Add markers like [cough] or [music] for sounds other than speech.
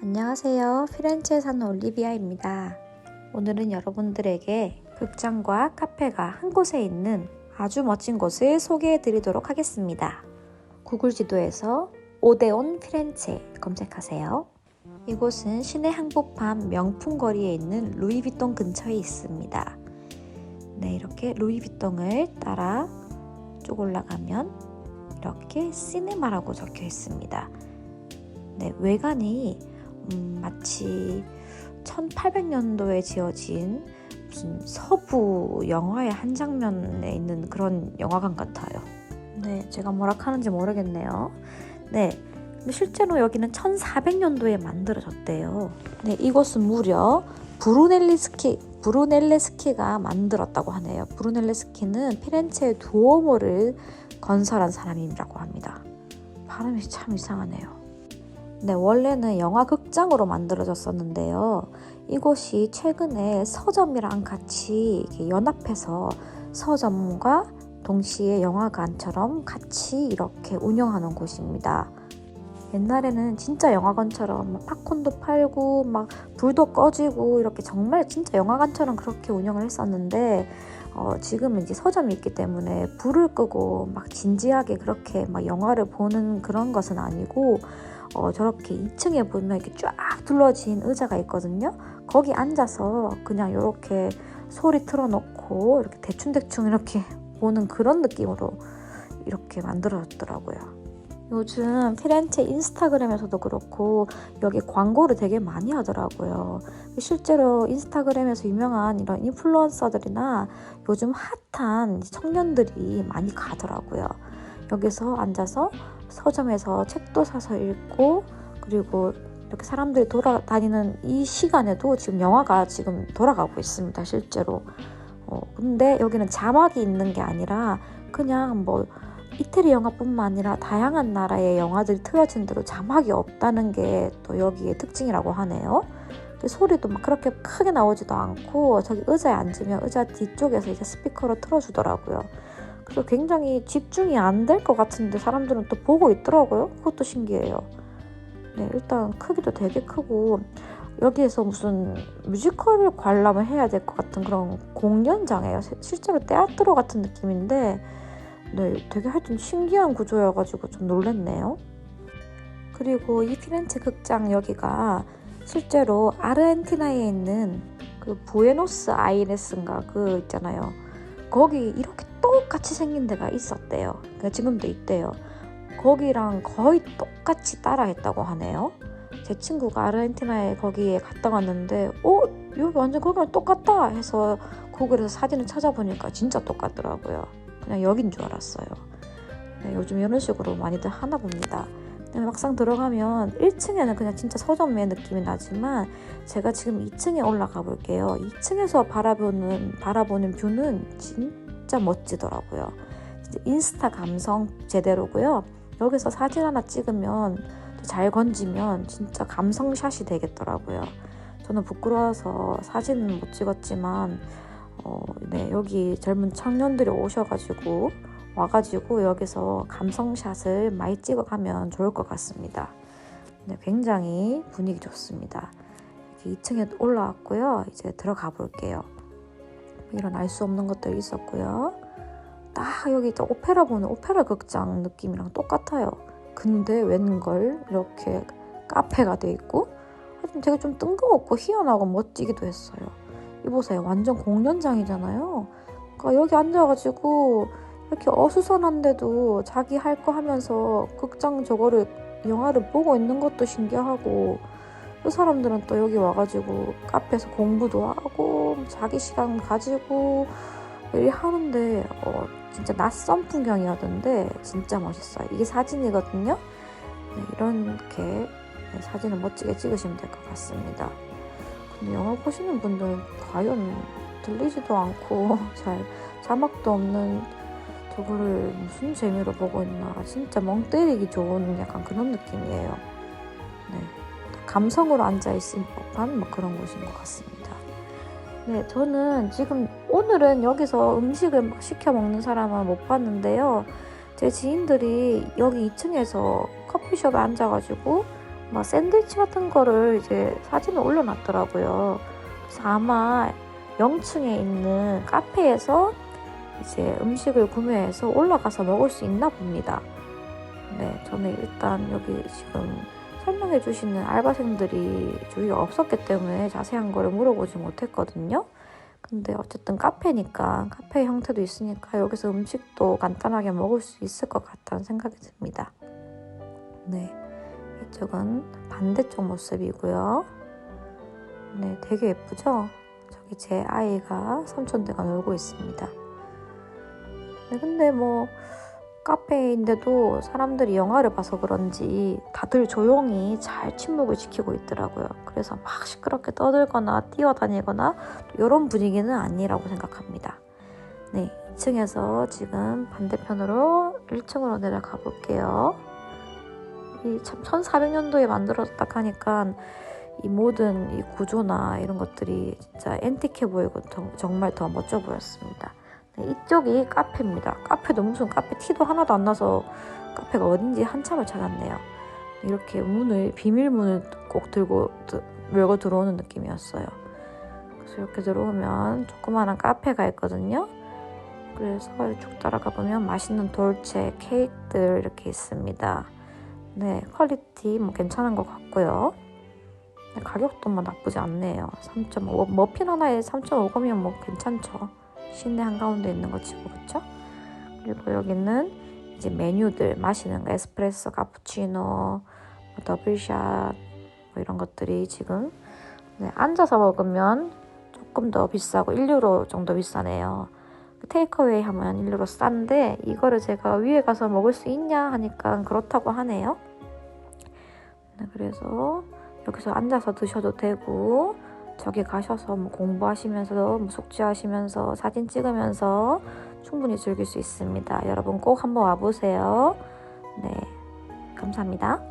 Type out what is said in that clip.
안녕하세요. 피렌체에 사는 올리비아입니다. 오늘은 여러분들에게 극장과 카페가 한 곳에 있는 아주 멋진 곳을 소개해 드리도록 하겠습니다. 구글 지도에서 오데온 피렌체 검색하세요. 이곳은 시내 한복판 명품 거리에 있는 루이비통 근처에 있습니다. 네, 이렇게 루이비통을 따라 쭉 올라가면 이렇게 시네마라고 적혀 있습니다. 네, 외관이 음, 마치 1800년도에 지어진 무슨 서부 영화의 한 장면에 있는 그런 영화관 같아요. 네, 제가 뭐라 하는지 모르겠네요. 네, 근데 실제로 여기는 1400년도에 만들어졌대요. 네, 이곳은 무려 브루넬리스키 브루넬레스키가 만들었다고 하네요. 브루넬레스키는 피렌체의 두오모를 건설한 사람이라고 합니다. 발음이 참 이상하네요. 네, 원래는 영화 극장으로 만들어졌었는데요. 이곳이 최근에 서점이랑 같이 연합해서 서점과 동시에 영화관처럼 같이 이렇게 운영하는 곳입니다. 옛날에는 진짜 영화관처럼 막 팝콘도 팔고 막 불도 꺼지고 이렇게 정말 진짜 영화관처럼 그렇게 운영을 했었는데 어, 지금은 이제 서점이 있기 때문에 불을 끄고 막 진지하게 그렇게 막 영화를 보는 그런 것은 아니고 어, 저렇게 2층에 보면 이렇게 쫙 둘러진 의자가 있거든요. 거기 앉아서 그냥 이렇게 소리 틀어놓고 이렇게 대충대충 이렇게 [laughs] 보는 그런 느낌으로 이렇게 만들어졌더라고요. 요즘 피렌체 인스타그램에서도 그렇고 여기 광고를 되게 많이 하더라고요. 실제로 인스타그램에서 유명한 이런 인플루언서들이나 요즘 핫한 청년들이 많이 가더라고요. 여기서 앉아서 서점에서 책도 사서 읽고 그리고 이렇게 사람들이 돌아다니는 이 시간에도 지금 영화가 지금 돌아가고 있습니다. 실제로. 어, 근데 여기는 자막이 있는 게 아니라 그냥 뭐 이태리 영화뿐만 아니라 다양한 나라의 영화들이 틀어진 대로 자막이 없다는 게 또 여기의 특징이라고 하네요. 소리도 막 그렇게 크게 나오지도 않고 저기 의자에 앉으면 의자 뒤쪽에서 이제 스피커로 틀어주더라고요. 그래서 굉장히 집중이 안 될 것 같은데 사람들은 또 보고 있더라고요. 그것도 신기해요. 네, 일단 크기도 되게 크고 여기에서 무슨 뮤지컬을 관람을 해야 될 것 같은 그런 공연장이에요. 실제로 테아트로 같은 느낌인데 네, 되게 하여튼 신기한 구조여가지고 좀 놀랬네요. 그리고 이 피렌체 극장 여기가 실제로 아르헨티나에 있는 그 부에노스 아이레스인가 그 있잖아요. 거기 이렇게 똑같이 생긴 데가 있었대요. 그러니까 지금도 있대요. 거기랑 거의 똑같이 따라했다고 하네요. 제 친구가 아르헨티나에 거기에 갔다 왔는데, 어? 여기 완전 거기랑 똑같다! 해서 구글에서 사진을 찾아보니까 진짜 똑같더라고요. 그냥 여긴 줄 알았어요. 네, 요즘 이런 식으로 많이들 하나 봅니다. 막상 들어가면 1층에는 그냥 진짜 서점의 느낌이 나지만 제가 지금 2층에 올라가 볼게요. 2층에서 바라보는 바라보는 뷰는 진 짜 멋지더라고요. 인스타 감성 제대로고요. 여기서 사진 하나 찍으면 잘 건지면 진짜 감성샷이 되겠더라고요. 저는 부끄러워서 사진은 못 찍었지만 어, 네, 여기 젊은 청년들이 오셔가지고 와가지고 여기서 감성샷을 많이 찍어가면 좋을 것 같습니다. 네, 굉장히 분위기 좋습니다. 이렇게 2층에 올라왔고요. 이제 들어가 볼게요. 이런 알 수 없는 것들이 있었고요. 딱 여기 또 오페라 보는 오페라 극장 느낌이랑 똑같아요. 근데 웬걸 이렇게 카페가 돼 있고 하여튼 되게 좀 뜬금없고 희한하고 멋지기도 했어요. 이보세요. 완전 공연장이잖아요. 그러니까 여기 앉아가지고 이렇게 어수선한데도 자기 할 거 하면서 극장 저거를 영화를 보고 있는 것도 신기하고 그 사람들은 또 여기 와가지고 카페에서 공부도 하고 자기 시간 가지고 일 하는데 어, 진짜 낯선 풍경이었는데 진짜 멋있어요. 이게 사진이거든요. 네, 이렇게 사진을 멋지게 찍으시면 될 것 같습니다. 근데 영화 보시는 분들은 과연 들리지도 않고 [laughs] 잘 자막도 없는 저거를 무슨 재미로 보고 있나 진짜 멍 때리기 좋은 약간 그런 느낌이에요. 네, 감성으로 앉아 있을 법한 뭐 그런 곳인 것 같습니다. 네, 저는 지금 오늘은 여기서 음식을 막 시켜 먹는 사람은 못 봤는데요. 제 지인들이 여기 2층에서 커피숍에 앉아가지고 뭐 샌드위치 같은 거를 이제 사진을 올려놨더라고요. 그래서 아마 영층에 있는 카페에서 이제 음식을 구매해서 올라가서 먹을 수 있나 봅니다. 네, 저는 일단 여기 지금 설명해 주시는 알바생들이 저희가 없었기 때문에 자세한 거를 물어보지 못했거든요. 근데 어쨌든 카페니까 카페 형태도 있으니까 여기서 음식도 간단하게 먹을 수 있을 것 같다는 생각이 듭니다. 네, 이쪽은 반대쪽 모습이고요. 네, 되게 예쁘죠? 저기 제 아이가 삼촌들과 놀고 있습니다. 네, 근데 뭐 카페인데도 사람들이 영화를 봐서 그런지 다들 조용히 잘 침묵을 지키고 있더라고요. 그래서 막 시끄럽게 떠들거나 뛰어다니거나 이런 분위기는 아니라고 생각합니다. 네, 2층에서 지금 반대편으로 1층으로 내려가 볼게요. 이 참 1400년도에 만들어졌다 하니까 이 모든 이 구조나 이런 것들이 진짜 앤틱해 보이고 정- 정말 더 멋져 보였습니다. 네, 이쪽이 카페입니다. 카페도 무슨 카페 티도 하나도 안 나서 카페가 어딘지 한참을 찾았네요. 이렇게 문을 비밀문을 꼭 들고 드- 밀고 들어오는 느낌이었어요. 그래서 이렇게 들어오면 조그마한 카페가 있거든요. 그래서 쭉 따라가 보면 맛있는 돌체 케이크들 이렇게 있습니다. 네, 퀄리티 뭐 괜찮은 것 같고요. 네, 가격도 뭐 나쁘지 않네요. 3.5 머핀 하나에 3.5검이면 뭐 괜찮죠. 시내 한가운데 있는 거 치고 그쵸? 그리고 여기는 이제 메뉴들 마시는 거 에스프레소, 카푸치노, 뭐 더블샷 뭐 이런 것들이 지금 네, 앉아서 먹으면 조금 더 비싸고 1유로 정도 비싸네요. 테이크어웨이 하면 1유로 싼데 이거를 제가 위에 가서 먹을 수 있냐 하니까 그렇다고 하네요. 네, 그래서 여기서 앉아서 드셔도 되고 저기 가셔서 뭐 공부하시면서 뭐 숙제하시면서 사진 찍으면서 충분히 즐길 수 있습니다. 여러분 꼭 한번 와보세요. 네, 감사합니다.